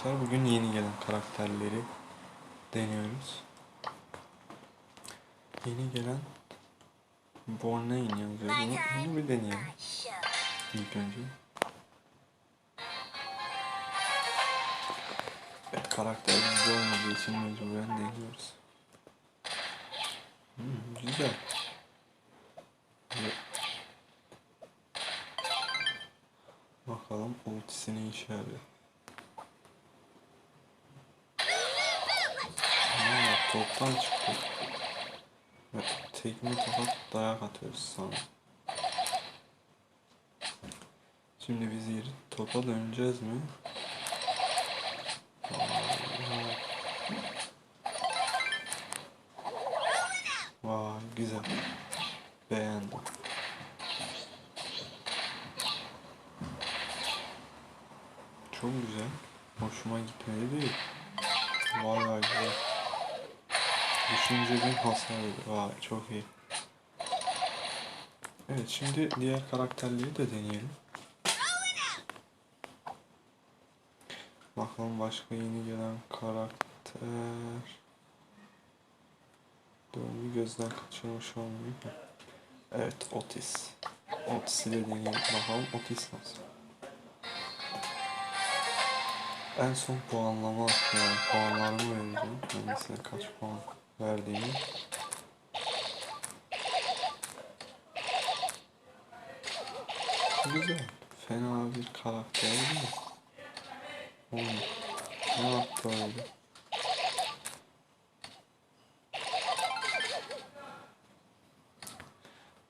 arkadaşlar. Bugün yeni gelen karakterleri deniyoruz. Yeni gelen Borneo yazıyor. Bunu, bunu bir deneyelim ilk önce. Evet, karakter bizde olmadığı için mecburen deniyoruz. Hmm, güzel. Bakalım ultisi ne işe yarıyor. Ha, toptan çıktı. Ve tekme tokat dayak atıyoruz sana. Şimdi biz yeri topa döneceğiz mi? Vay güzel. Beğendim. Çok güzel. Hoşuma gitmedi değil. Vay vay güzel. Düşünce bin hasar veriyor. Vay çok iyi. Evet şimdi diğer karakterleri de deneyelim. Bakalım başka yeni gelen karakter. Doğru gözden kaçırmış olmayayım. Evet Otis. Otis'i de deneyelim. Bakalım Otis nasıl. En son puanlama yani puanlarımı vereceğim. Hangisine kaç puan verdiğimi. Güzel. Fena bir karakter değil mi? Oğlum. Ne yaptı öyle?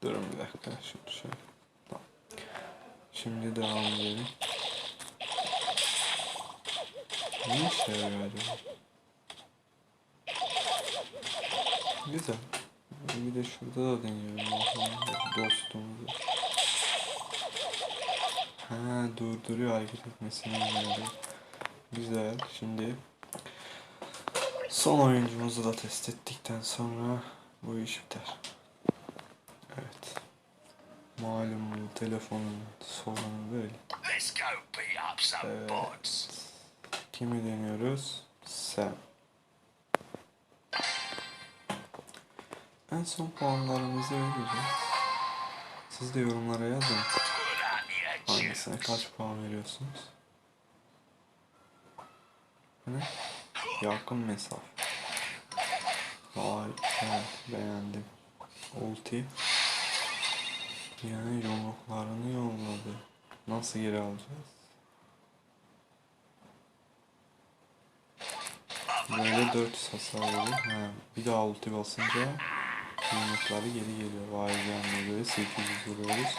Durun bir dakika. Şimdi şöyle. Tamam. Şimdi devam edelim. Ne işe yarıyor acaba? Güzel. Bir de şurada da deniyorum. Dostumuzu. Ha durduruyor hareket etmesini engelliyor. Güzel. Şimdi son oyuncumuzu da test ettikten sonra bu iş biter. Evet. Malum telefonun sorunu böyle. Evet. Kimi deniyoruz? Sen. En son puanlarımızı vereceğiz. Siz de yorumlara yazın. Hangisine kaç puan veriyorsunuz? Ne? Yakın mesafe. Vay, evet beğendim. Ulti. Yani yumruklarını yolladı. Nasıl geri alacağız? Böyle 400 hasar veriyor. Ha, bir daha ulti basınca yumrukları geri geliyor. Vay canına göre 800 vuruyoruz.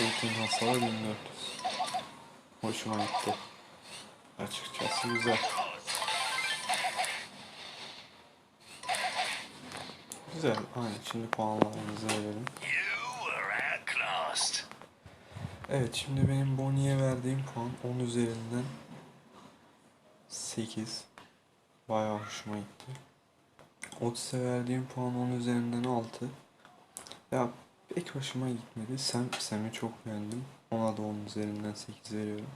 Ultinin hasarı 1400. Hoşuma gitti. Açıkçası güzel. Güzel. Aynen. Şimdi puanlarımızı verelim. Evet şimdi benim Bonnie'ye verdiğim puan 10 üzerinden 8. Bayağı hoşuma gitti. Otis'e verdiğim puan 10 üzerinden 6. Ya pek hoşuma gitmedi. Sam, Sam'i çok beğendim. Ona da 10 üzerinden 8 veriyorum.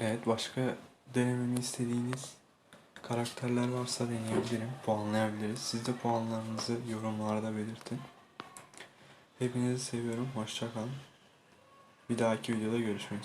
Evet başka denememi istediğiniz karakterler varsa deneyebilirim. Puanlayabiliriz. Siz de puanlarınızı yorumlarda belirtin. Hepinizi seviyorum. Hoşça kalın. Bir dahaki videoda görüşmek üzere.